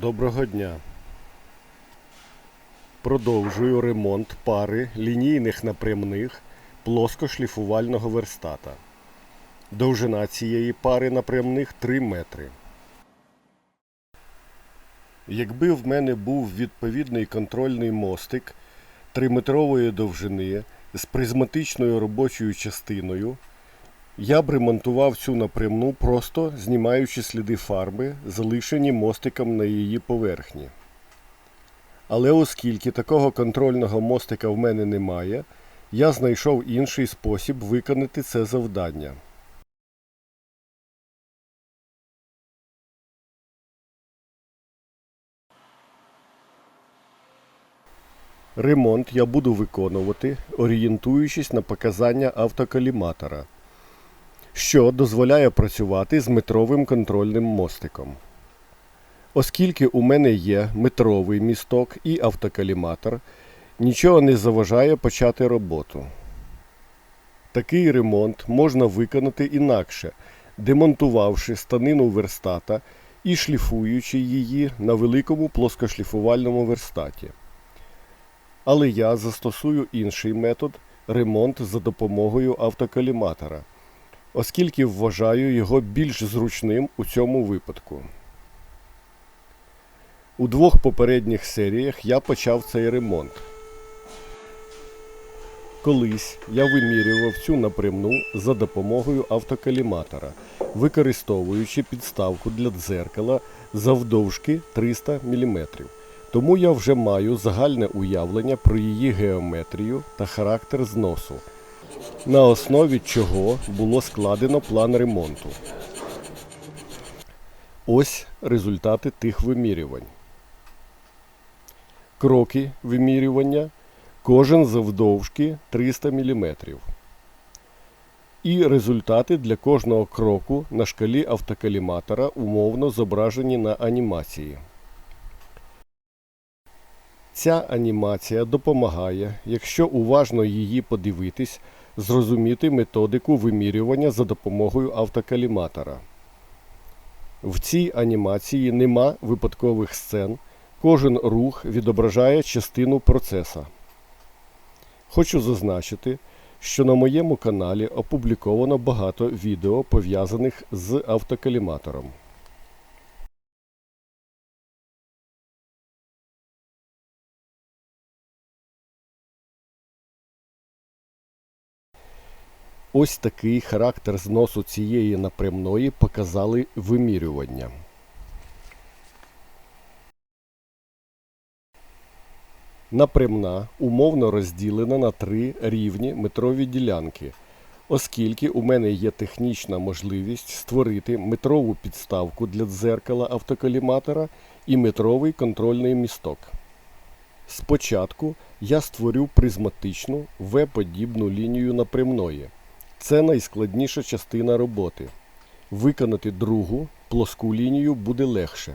Доброго дня. Продовжую ремонт пари лінійних напрямних плоскошліфувального верстата. Довжина цієї пари напрямних 3 метри. Якби в мене був відповідний контрольний мостик 3-метрової довжини з призматичною робочою частиною, я б ремонтував цю напрямну, просто знімаючи сліди фарби, залишені мостиком на її поверхні. Але оскільки такого контрольного мостика в мене немає, я знайшов інший спосіб виконати це завдання. Ремонт я буду виконувати, орієнтуючись на показання автокаліматора що дозволяє працювати з метровим контрольним мостиком. Оскільки у мене є метровий місток і автокаліматор, нічого не заважає почати роботу. Такий ремонт можна виконати інакше, демонтувавши станину верстата і шліфуючи її на великому плоскошліфувальному верстаті. Але я застосую інший метод ремонт за допомогою автокаліматора оскільки вважаю його більш зручним у цьому випадку. У двох попередніх серіях я почав цей ремонт. Колись я вимірював цю напрямну за допомогою автокаліматора, використовуючи підставку для дзеркала завдовжки 300 мм. Тому я вже маю загальне уявлення про її геометрію та характер зносу на основі чого було складено план ремонту. Ось результати тих вимірювань. Кроки вимірювання кожен завдовжки 300 мм. І результати для кожного кроку на шкалі автокаліматора умовно зображені на анімації. Ця анімація допомагає, якщо уважно її подивитись, зрозуміти методику вимірювання за допомогою автокаліматора. В цій анімації нема випадкових сцен, кожен рух відображає частину процеса. Хочу зазначити, що на моєму каналі опубліковано багато відео пов'язаних з автокаліматором. Ось такий характер зносу цієї напрямної показали вимірювання. Напрямна умовно розділена на три рівні метрові ділянки, оскільки у мене є технічна можливість створити метрову підставку для дзеркала автокаліматора і метровий контрольний місток. Спочатку я створю призматичну В-подібну лінію напрямної. Це найскладніша частина роботи. Виконати другу плоску лінію буде легше.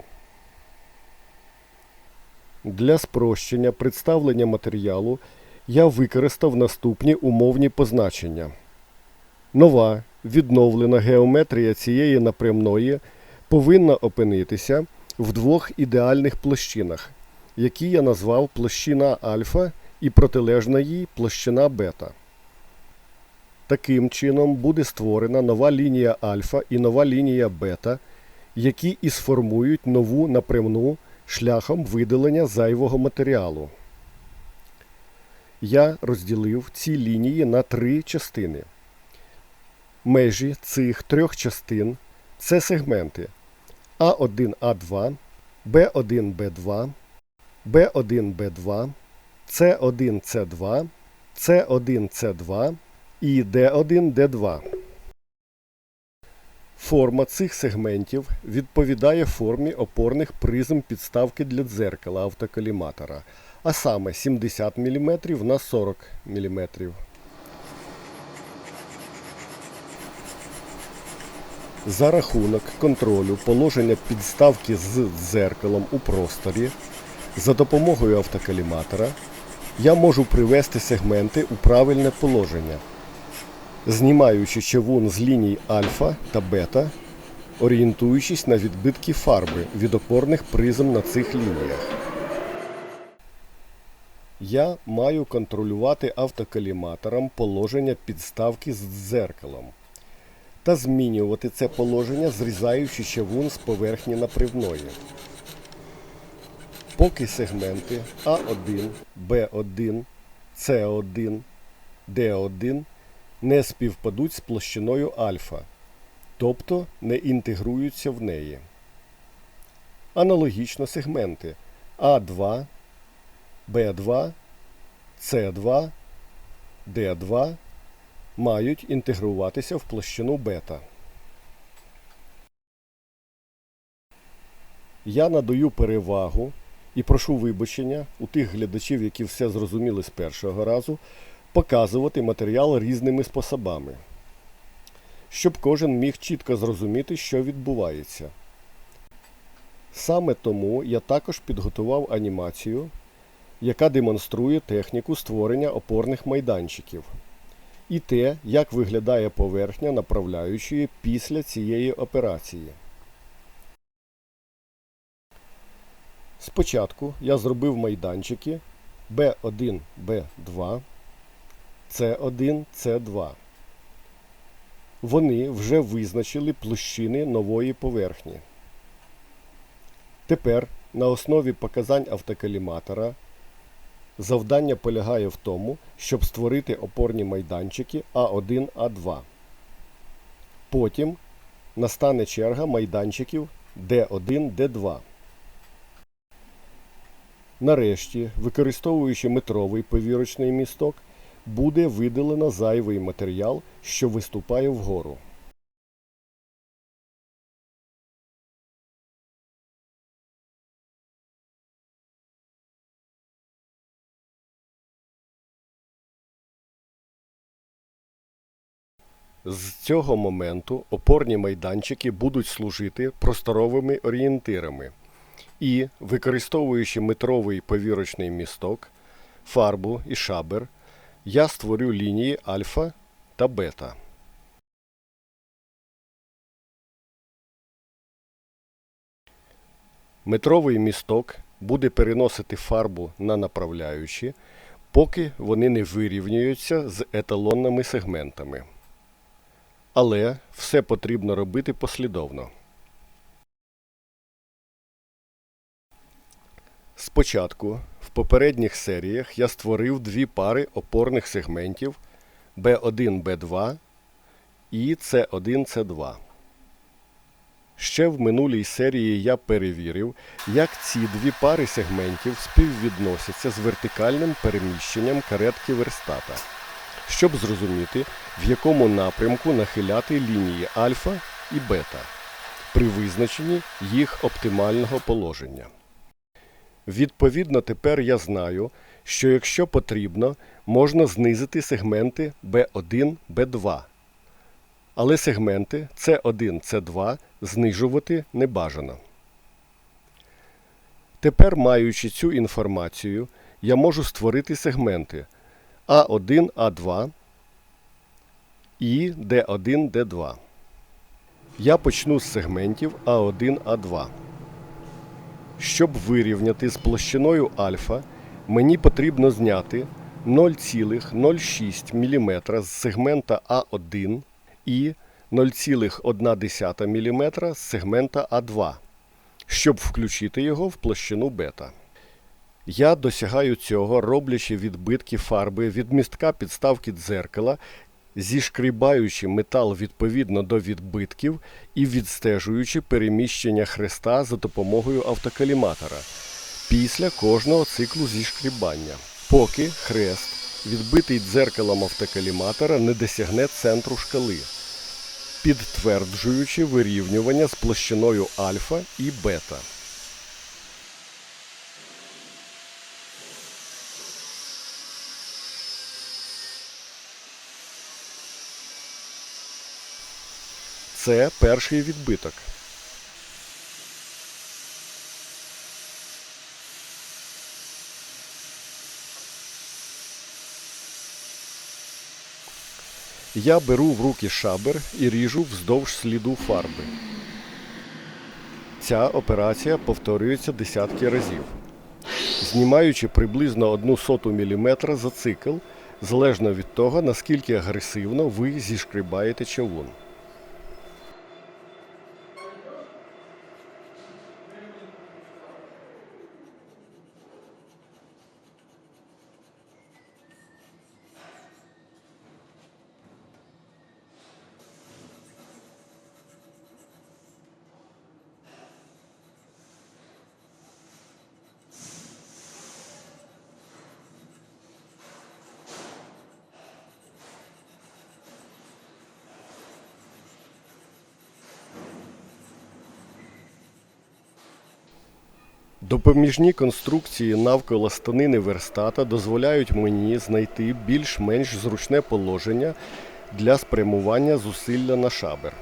Для спрощення представлення матеріалу я використав наступні умовні позначення. Нова відновлена геометрія цієї напрямної повинна опинитися в двох ідеальних площинах, які я назвав площина альфа і протилежна їй площина бета. Таким чином буде створена нова лінія альфа і нова лінія бета, які і сформують нову напрямну шляхом видалення зайвого матеріалу. Я розділив ці лінії на три частини. Межі цих трьох частин це сегменти А1А2, Б1Б2, Б1Б2, С1С2, С1С2 і D1, D2. Форма цих сегментів відповідає формі опорних призм підставки для дзеркала автокаліматора, а саме 70 мм на 40 мм. За рахунок контролю положення підставки з дзеркалом у просторі за допомогою автокаліматора я можу привести сегменти у правильне положення знімаючи човун з ліній альфа та бета орієнтуючись на відбитки фарби від опорних призм на цих лініях. Я маю контролювати автокаліматором положення підставки з дзеркалом та змінювати це положення, зрізаючи чавун з поверхні напривної. Поки сегменти А1, Б1, С1, Д1 не співпадуть з площиною альфа, тобто не інтегруються в неї. Аналогічно сегменти А2, Б2, С2, Д2 мають інтегруватися в площину бета. Я надаю перевагу і прошу вибачення у тих глядачів, які все зрозуміли з першого разу, показувати матеріал різними способами, щоб кожен міг чітко зрозуміти, що відбувається. Саме тому я також підготував анімацію, яка демонструє техніку створення опорних майданчиків і те, як виглядає поверхня направляючої після цієї операції. Спочатку я зробив майданчики B1, B2, C1, C2. Вони вже визначили площини нової поверхні. Тепер на основі показань автокаліматора завдання полягає в тому, щоб створити опорні майданчики А1, А2. Потім настане черга майданчиків D1, D2. Нарешті, використовуючи метровий повірочний місток, буде видалено зайвий матеріал, що виступає вгору. З цього моменту опорні майданчики будуть служити просторовими орієнтирами і, використовуючи метровий повірочний місток, фарбу і шабер, я створю лінії альфа та бета. Метровий місток буде переносити фарбу на направляючі, поки вони не вирівнюються з еталонними сегментами. Але все потрібно робити послідовно. Спочатку попередніх серіях я створив дві пари опорних сегментів B1, B2 і C1, C2. Ще в минулій серії я перевірив, як ці дві пари сегментів співвідносяться з вертикальним переміщенням каретки верстата, щоб зрозуміти, в якому напрямку нахиляти лінії альфа і бета при визначенні їх оптимального положення. Відповідно, тепер я знаю, що якщо потрібно, можна знизити сегменти B1, B2. Але сегменти C1, C2 знижувати не бажано. Тепер, маючи цю інформацію, я можу створити сегменти A1, A2 і D1, D2. Я почну з сегментів А1, А2. Щоб вирівняти з площиною альфа, мені потрібно зняти 0,06 мм з сегмента А1 і 0,1 мм з сегмента А2, щоб включити його в площину бета. Я досягаю цього, роблячи відбитки фарби від містка підставки дзеркала, зішкрібаючи метал відповідно до відбитків і відстежуючи переміщення хреста за допомогою автокаліматора після кожного циклу зішкрібання, поки хрест, відбитий дзеркалом автокаліматора, не досягне центру шкали, підтверджуючи вирівнювання з площиною альфа і бета. Це перший відбиток. Я беру в руки шабер і ріжу вздовж сліду фарби. Ця операція повторюється десятки разів, знімаючи приблизно 1 соту міліметра за цикл, залежно від того, наскільки агресивно ви зішкрібаєте човун. Допоміжні конструкції навколо станини верстата дозволяють мені знайти більш-менш зручне положення для спрямування зусилля на шабер.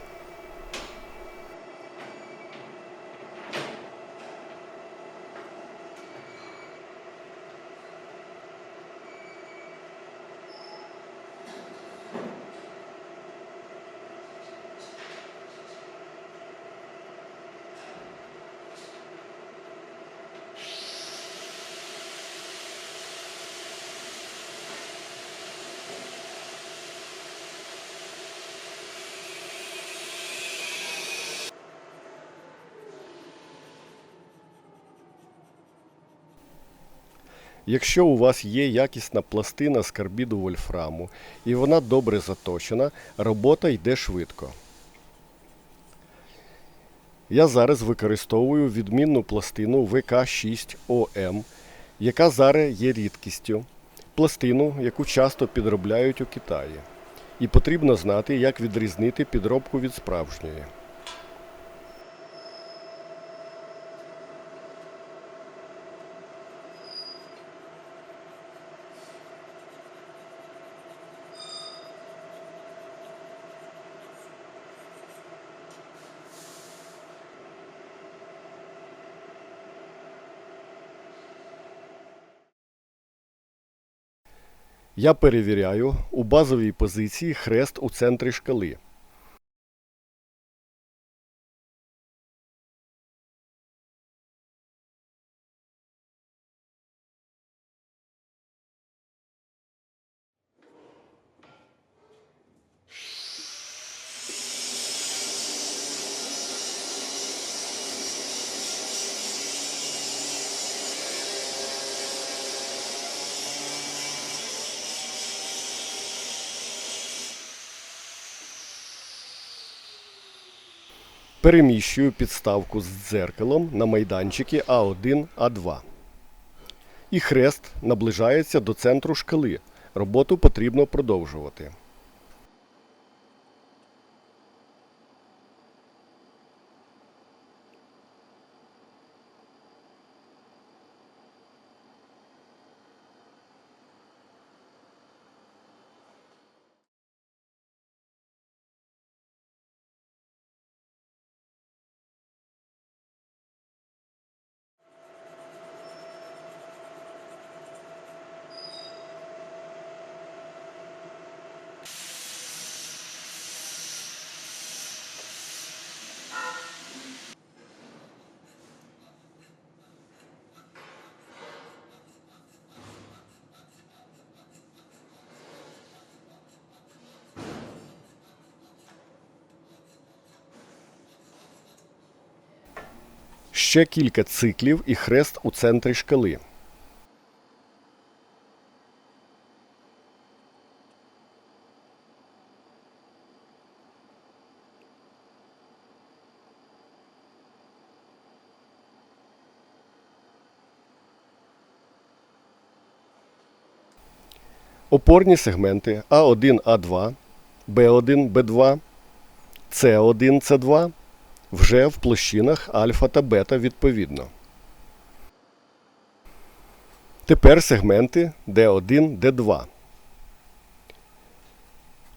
Якщо у вас є якісна пластина з карбіду вольфраму і вона добре заточена, робота йде швидко. Я зараз використовую відмінну пластину ВК6ОМ, яка зараз є рідкістю. Пластину, яку часто підробляють у Китаї. І потрібно знати, як відрізнити підробку від справжньої. Я перевіряю у базовій позиції хрест у центрі шкали. Переміщую підставку з дзеркалом на майданчики А1, А2. І хрест наближається до центру шкали. Роботу потрібно продовжувати. Ще кілька циклів і хрест у центрі шкали. Опорні сегменти А1, А2, Б1, Б2, С1, С2 вже в площинах альфа та бета відповідно. Тепер сегменти D1, D2.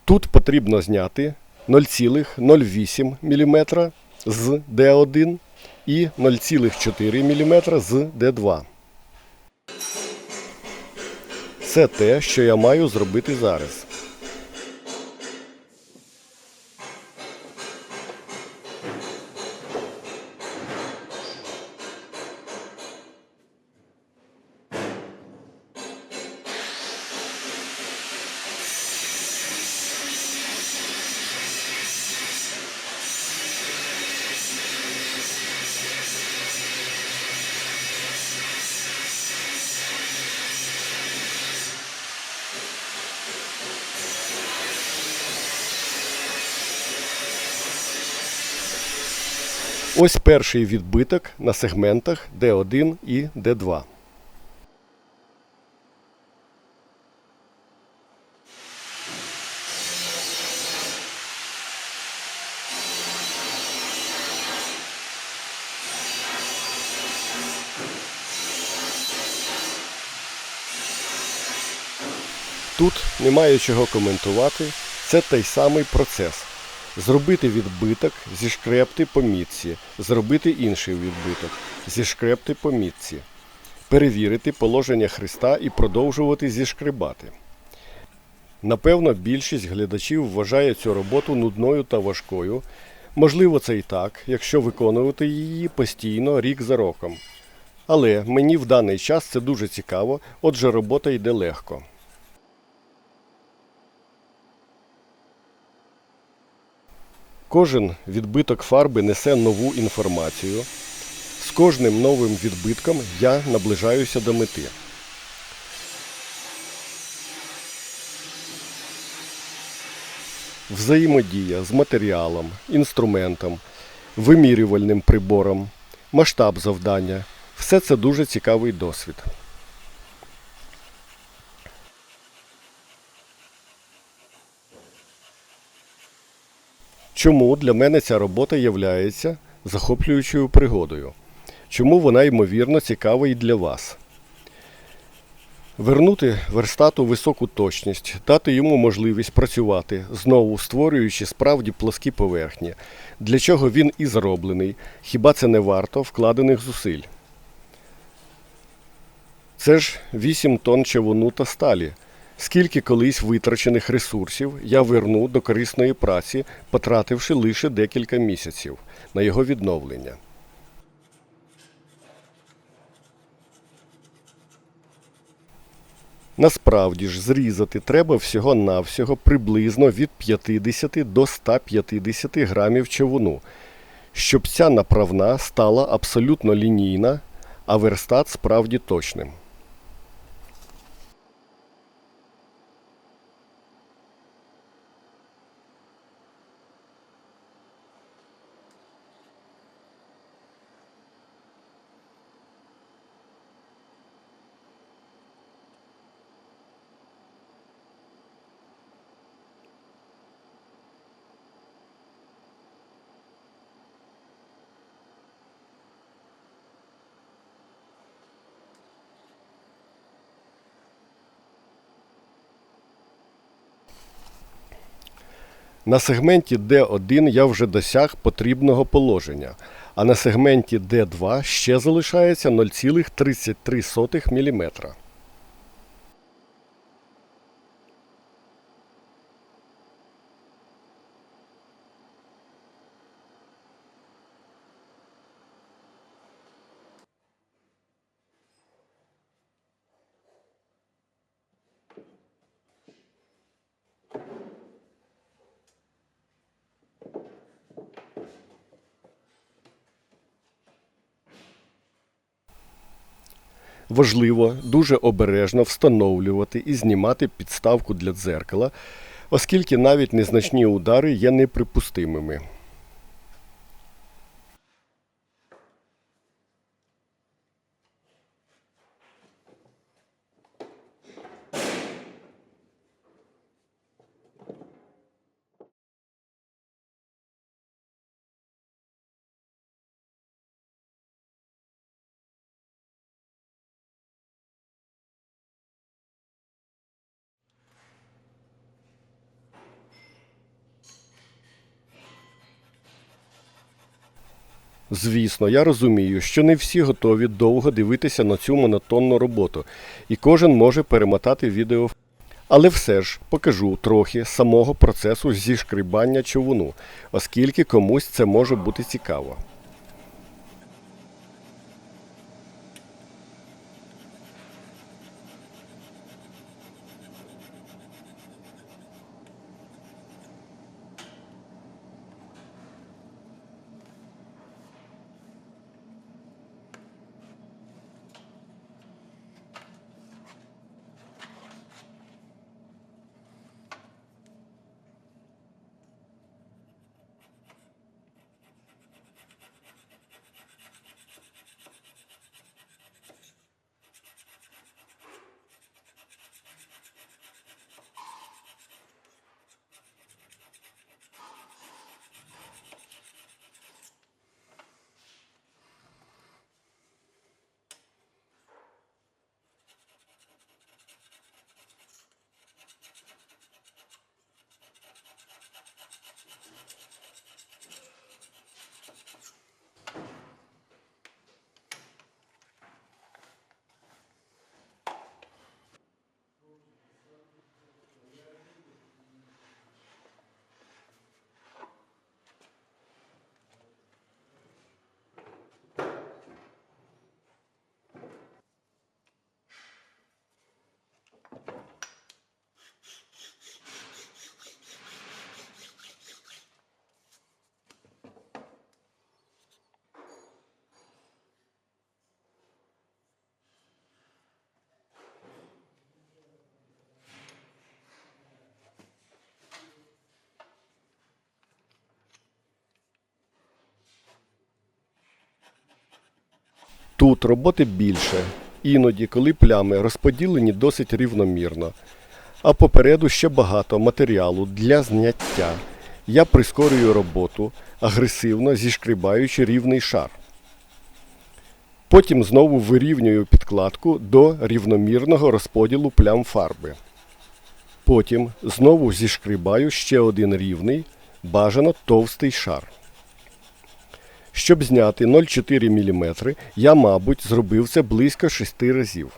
Тут потрібно зняти 0,08 мм з D1 і 0,4 мм з D2. Це те, що я маю зробити зараз. Ось перший відбиток на сегментах D1 і D2. Тут немає чого коментувати, це той самий процес. Зробити відбиток, зішкрепти по мітці, зробити інший відбиток, зішкрепти по мітці, перевірити положення хреста і продовжувати зішкребати. Напевно, більшість глядачів вважає цю роботу нудною та важкою. Можливо, це і так, якщо виконувати її постійно рік за роком. Але мені в даний час це дуже цікаво, отже робота йде легко. Кожен відбиток фарби несе нову інформацію. З кожним новим відбитком я наближаюся до мети. Взаємодія з матеріалом, інструментом, вимірювальним прибором, масштаб завдання все це дуже цікавий досвід. Чому для мене ця робота являється захоплюючою пригодою? Чому вона ймовірно цікава і для вас? Вернути верстату високу точність, дати йому можливість працювати, знову створюючи справді пласкі поверхні, для чого він і зроблений, хіба це не варто вкладених зусиль? Це ж 8 тонн човуну та сталі. Скільки колись витрачених ресурсів я верну до корисної праці, потративши лише декілька місяців на його відновлення. Насправді ж зрізати треба всього-навсього приблизно від 50 до 150 грамів човуну, щоб ця направна стала абсолютно лінійна, а верстат справді точним. На сегменті D1 я вже досяг потрібного положення, а на сегменті D2 ще залишається 0,33 мм. Важливо дуже обережно встановлювати і знімати підставку для дзеркала, оскільки навіть незначні удари є неприпустимими. Звісно, я розумію, що не всі готові довго дивитися на цю монотонну роботу, і кожен може перемотати відео. Але все ж покажу трохи самого процесу зішкрібання човуну, оскільки комусь це може бути цікаво. Тут роботи більше, іноді, коли плями розподілені досить рівномірно. А попереду ще багато матеріалу для зняття. Я прискорюю роботу, агресивно зішкрібаючи рівний шар. Потім знову вирівнюю підкладку до рівномірного розподілу плям фарби. Потім знову зішкрібаю ще один рівний, бажано товстий шар. Щоб зняти 0,4 мм, я, мабуть, зробив це близько 6 разів.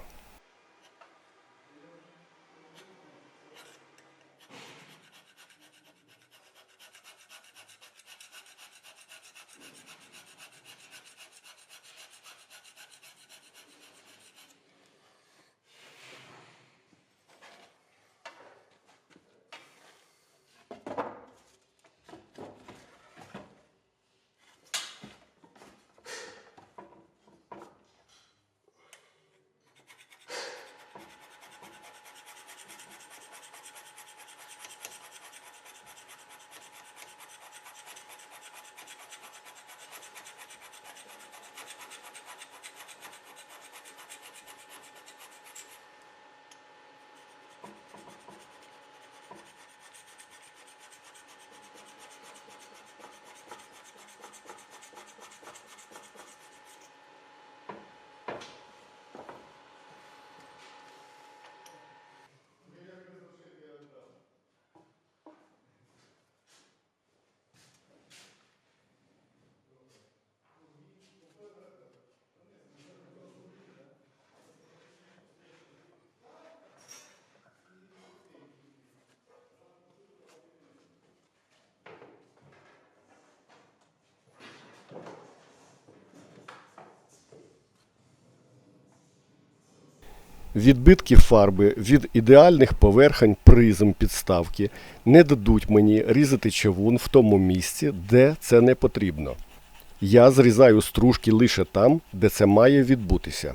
Відбитки фарби від ідеальних поверхень призм підставки не дадуть мені різати човун в тому місці, де це не потрібно. Я зрізаю стружки лише там, де це має відбутися.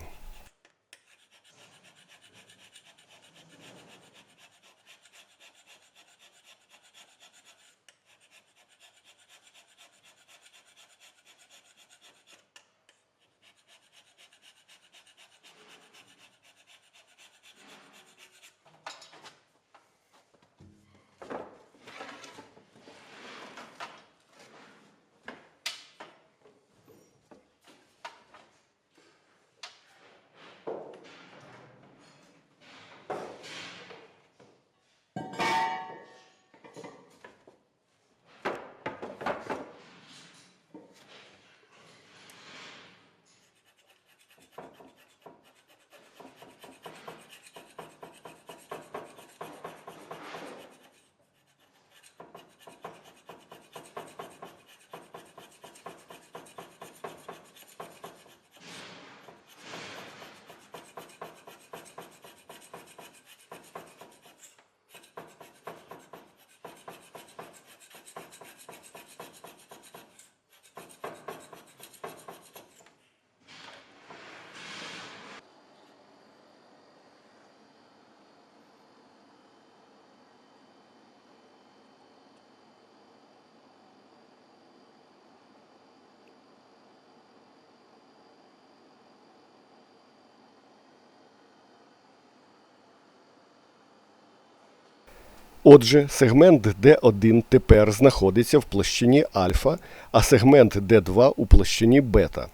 Отже, сегмент D1 тепер знаходиться в площині альфа, а сегмент D2 у площині бета.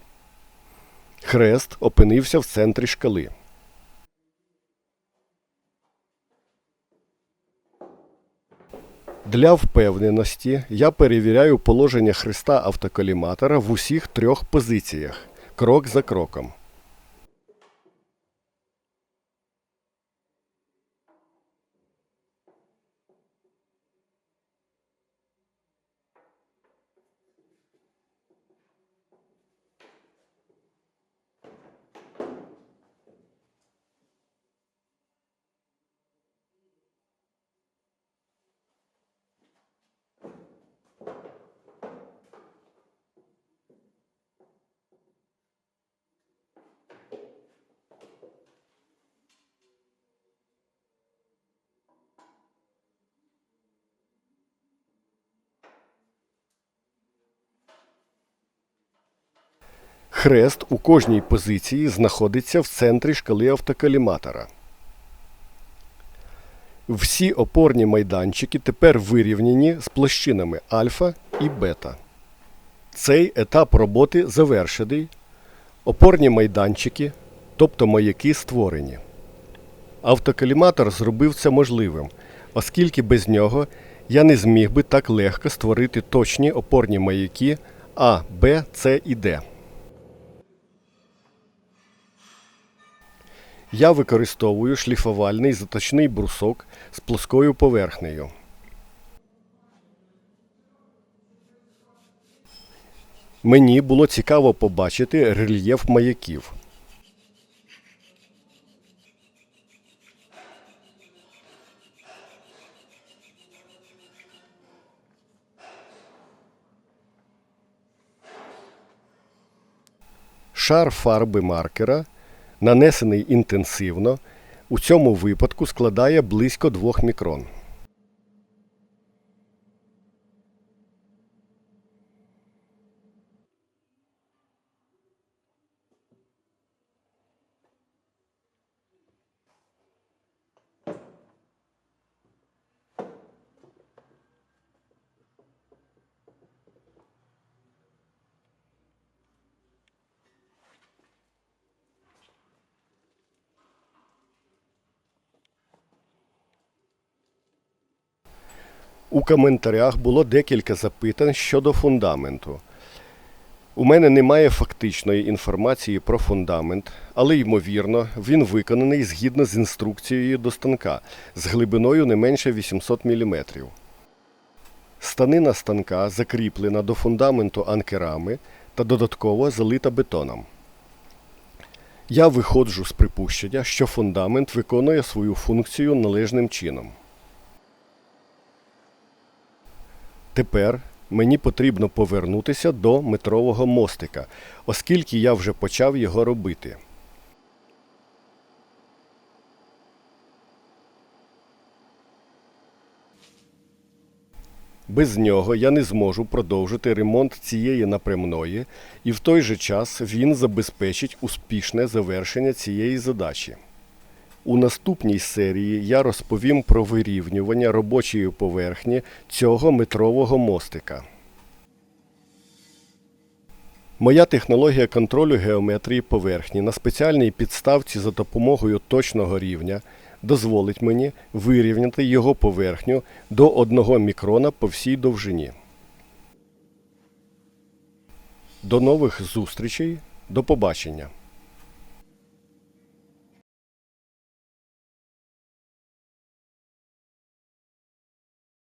Хрест опинився в центрі шкали. Для впевненості я перевіряю положення хреста автоколіматора в усіх трьох позиціях, крок за кроком. Хрест у кожній позиції знаходиться в центрі шкали автокаліматора. Всі опорні майданчики тепер вирівняні з площинами альфа і бета. Цей етап роботи завершений. Опорні майданчики, тобто маяки, створені. Автокаліматор зробив це можливим, оскільки без нього я не зміг би так легко створити точні опорні маяки А, Б, С і Д. Я використовую шліфувальний заточний брусок з плоскою поверхнею. Мені було цікаво побачити рельєф маяків. Шар фарби маркера, нанесений інтенсивно, у цьому випадку складає близько 2 мікрон. У коментарях було декілька запитань щодо фундаменту. У мене немає фактичної інформації про фундамент, але ймовірно, він виконаний згідно з інструкцією до станка з глибиною не менше 800 мм. Станина станка закріплена до фундаменту анкерами та додатково залита бетоном. Я виходжу з припущення, що фундамент виконує свою функцію належним чином. Тепер мені потрібно повернутися до метрового мостика, оскільки я вже почав його робити. Без нього я не зможу продовжити ремонт цієї напрямної, і в той же час він забезпечить успішне завершення цієї задачі. У наступній серії я розповім про вирівнювання робочої поверхні цього метрового мостика. Моя технологія контролю геометрії поверхні на спеціальній підставці за допомогою точного рівня дозволить мені вирівняти його поверхню до 1 мікрона по всій довжині. До нових зустрічей. До побачення!